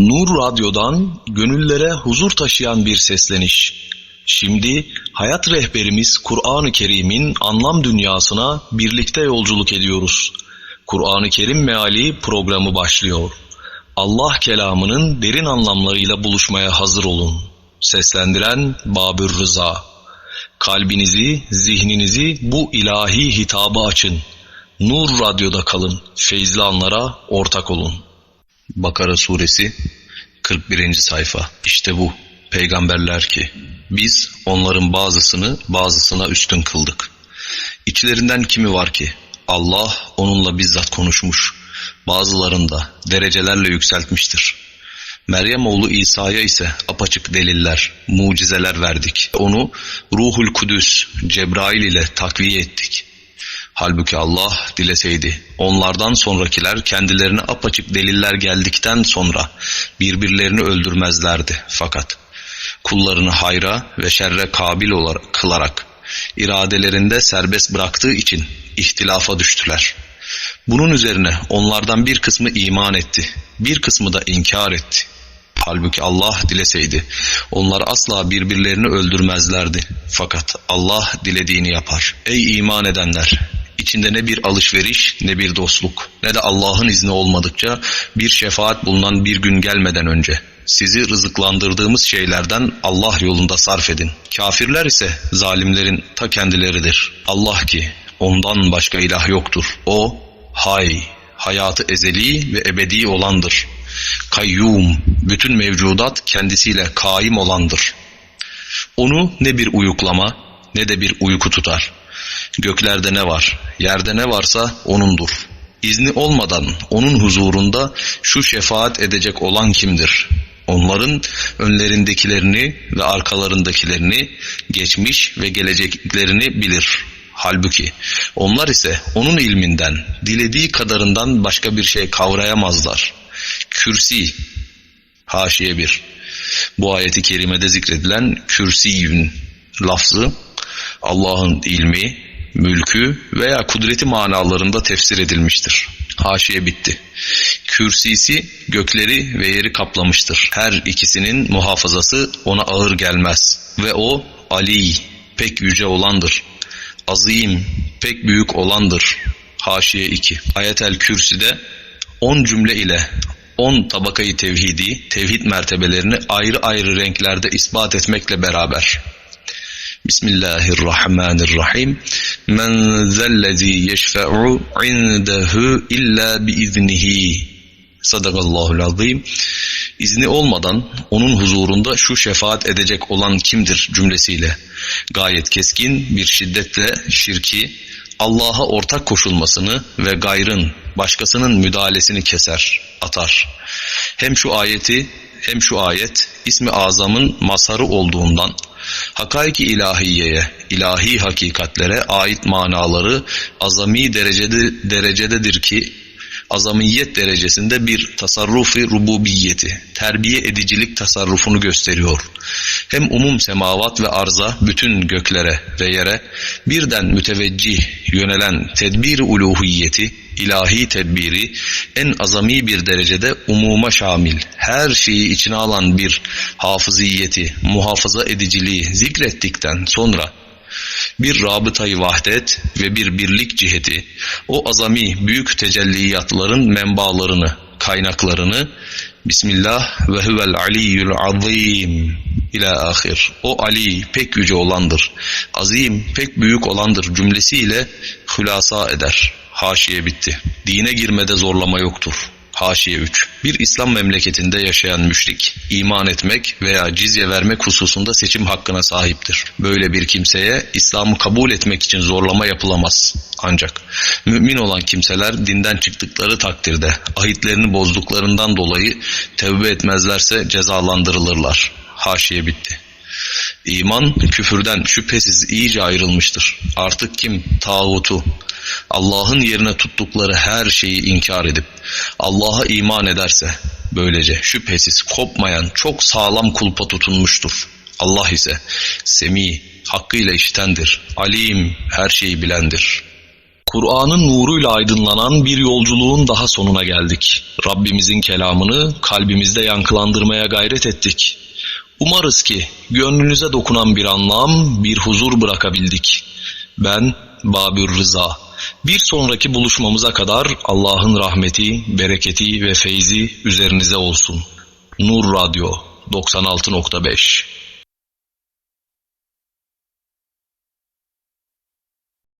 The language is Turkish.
Nur Radyo'dan gönüllere huzur taşıyan bir sesleniş. Şimdi hayat rehberimiz Kur'an-ı Kerim'in anlam dünyasına birlikte yolculuk ediyoruz. Kur'an-ı Kerim Meali programı başlıyor. Allah kelamının derin anlamlarıyla buluşmaya hazır olun. Seslendiren Babür Rıza. Kalbinizi, zihninizi bu ilahi hitaba açın. Nur Radyo'da kalın. Feyzli anlara ortak olun. Bakara suresi 41. sayfa. İşte bu peygamberler ki biz onların bazısını bazısına üstün kıldık. İçlerinden kimi var ki Allah onunla bizzat konuşmuş. Bazılarını da derecelerle yükseltmiştir. Meryem oğlu İsa'ya ise apaçık deliller, mucizeler verdik. Onu Ruhul Kudüs, Cebrail ile takviye ettik. Halbuki Allah dileseydi onlardan sonrakiler kendilerine apaçık deliller geldikten sonra birbirlerini öldürmezlerdi. Fakat kullarını hayra ve şerre kabil olarak kılarak iradelerinde serbest bıraktığı için ihtilafa düştüler. Bunun üzerine onlardan bir kısmı iman etti, bir kısmı da inkar etti. Halbuki Allah dileseydi onlar asla birbirlerini öldürmezlerdi. Fakat Allah dilediğini yapar. Ey iman edenler! İçinde ne bir alışveriş ne bir dostluk ne de Allah'ın izni olmadıkça bir şefaat bulunan bir gün gelmeden önce sizi rızıklandırdığımız şeylerden Allah yolunda sarf edin. Kafirler ise zalimlerin ta kendileridir. Allah ki ondan başka ilah yoktur. O hay, hayatı ezeli ve ebedi olandır. Kayyum, bütün mevcudat kendisiyle kaim olandır. Onu ne bir uyuklama ne de bir uyku tutar. Göklerde ne var, yerde ne varsa O'nundur. İzni olmadan O'nun huzurunda şu şefaat edecek olan kimdir? Onların önlerindekilerini ve arkalarındakilerini, geçmiş ve geleceklerini bilir. Halbuki onlar ise O'nun ilminden, dilediği kadarından başka bir şey kavrayamazlar. Kürsi, haşiye bir. Bu ayeti kerimede zikredilen kürsiyün lafzı Allah'ın ilmi, mülkü veya kudreti manalarında tefsir edilmiştir. Haşiye bitti. Kürsisi gökleri ve yeri kaplamıştır. Her ikisinin muhafazası ona ağır gelmez. Ve o Ali, pek yüce olandır. Azim, pek büyük olandır. Haşiye 2. Ayetel Kürsi'de 10 cümle ile 10 tabakayı tevhidi, tevhid mertebelerini ayrı ayrı renklerde ispat etmekle beraber Bismillahirrahmanirrahim. Men zellezî yeşfe'u indehu illa biiznihi. Sadakallahul azim. İzni olmadan onun huzurunda şu şefaat edecek olan kimdir cümlesiyle gayet keskin bir şiddetle şirki, Allah'a ortak koşulmasını ve gayrın, başkasının müdahalesini keser, atar. Hem şu ayeti hem şu ayet ismi azamın mazharı olduğundan hakaiki ilahiyeye, ilahi hakikatlere ait manaları azami derecede, derecededir ki azamiyet derecesinde bir tasarrufi rububiyeti, terbiye edicilik tasarrufunu gösteriyor. Hem umum semavat ve arza bütün göklere ve yere birden müteveccih yönelen tedbir uluhiyeti, ilahi tedbiri en azami bir derecede umuma şamil, her şeyi içine alan bir hafıziyeti, muhafaza ediciliği zikrettikten sonra bir rabıtayı vahdet ve bir birlik ciheti, o azami büyük tecelliyatların menbalarını, kaynaklarını Bismillah ve huvel aliyyül azim ila ahir. O Ali pek yüce olandır, azim pek büyük olandır cümlesiyle hülasa eder. Haşiye bitti. Dine girmede zorlama yoktur. Haşiye 3. Bir İslam memleketinde yaşayan müşrik, iman etmek veya cizye vermek hususunda seçim hakkına sahiptir. Böyle bir kimseye İslam'ı kabul etmek için zorlama yapılamaz. Ancak mümin olan kimseler dinden çıktıkları takdirde ahitlerini bozduklarından dolayı tevbe etmezlerse cezalandırılırlar. Haşiye bitti. İman küfürden şüphesiz iyice ayrılmıştır. Artık kim tağutu, Allah'ın yerine tuttukları her şeyi inkar edip Allah'a iman ederse böylece şüphesiz kopmayan çok sağlam kulpa tutunmuştur. Allah ise semi, hakkıyla iştendir, alim, her şeyi bilendir.'' Kur'an'ın nuruyla aydınlanan bir yolculuğun daha sonuna geldik. Rabbimizin kelamını kalbimizde yankılandırmaya gayret ettik. Umarız ki gönlünüze dokunan bir anlam, bir huzur bırakabildik. Ben Babür Rıza. Bir sonraki buluşmamıza kadar Allah'ın rahmeti, bereketi ve feyzi üzerinize olsun. Nur Radyo 96.5